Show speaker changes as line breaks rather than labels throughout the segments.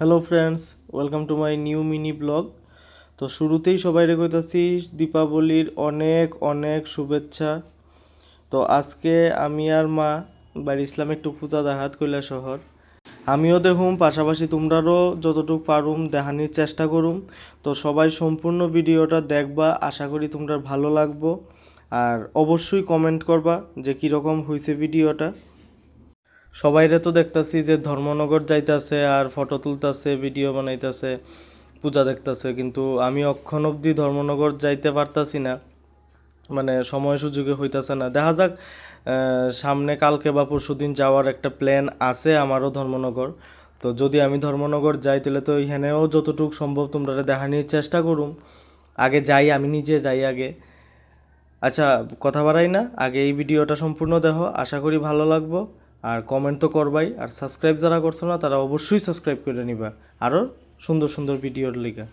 Hello friends welcome to my new mini blog তো শুরুতেই সবাই কইতাছি দীপাবলির অনেক অনেক শুভেচ্ছা। তো আজকে আমি আর মা বাড়ি ইসলামিক টু পূজা দেখাত কৈলা শহর। আমিও দেখুম, পাশাপাশি তোমরারও যতটুকু পারুম, দেখানির চেষ্টা করুম। তো সবাই সম্পূর্ণ ভিডিওটা দেখবা, আশা করি তোমরা ভালো লাগবো। আর অবশ্যই কমেন্ট করবা যে কীরকম হয়েছে ভিডিওটা। সবাইরে তো দেখতাছি যে ধর্মনগর যাইতাছে আর ফটো তুলতাছে, ভিডিও বানাইতাছে, পূজা দেখতাছে, কিন্তু আমি অক্ষণ অবধি ধর্মনগর যাইতে পারতাছি না। মানে সময় সুযোগে হইতাছে না। দেখা যাক সামনে কালকে বা পরশুদিন যাওয়ার একটা প্ল্যান আছে আমারও ধর্মনগর। তো যদি আমি ধর্মনগর যাই, তাহলে তো এখানেও যতটুকু সম্ভব তোমরা দেখানির চেষ্টা করুম। আগে যাই, আমি নিজে যাই আগে। আচ্ছা কথা বাড়াই না। আগে এই ভিডিওটা সম্পূর্ণ দেখো। আশা করি ভালো লাগবো। আর কমেন্ট তো করবাই, আর সাবস্ক্রাইব যারা করছ না, তারা অবশ্যই সাবস্ক্রাইব করে নিবা। আরও সুন্দর সুন্দর ভিডিওর লিগা।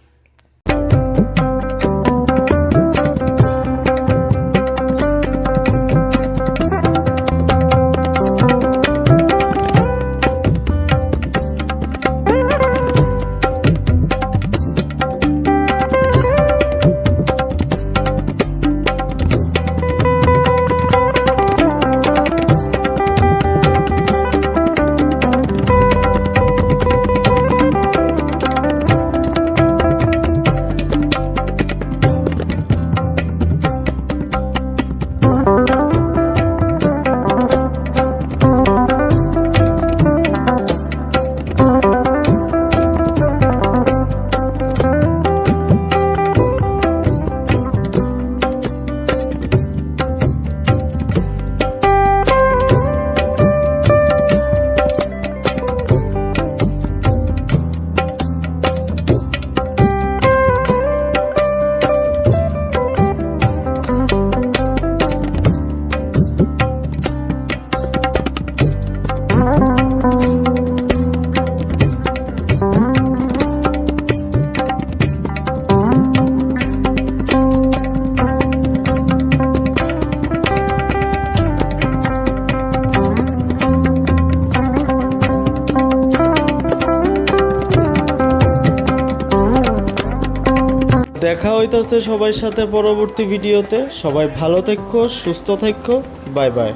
দেখা হইতাছে সবার সাথে পরবর্তী ভিডিওতে। সবাই ভালো থেকো সুস্থ থেকো। Bye bye.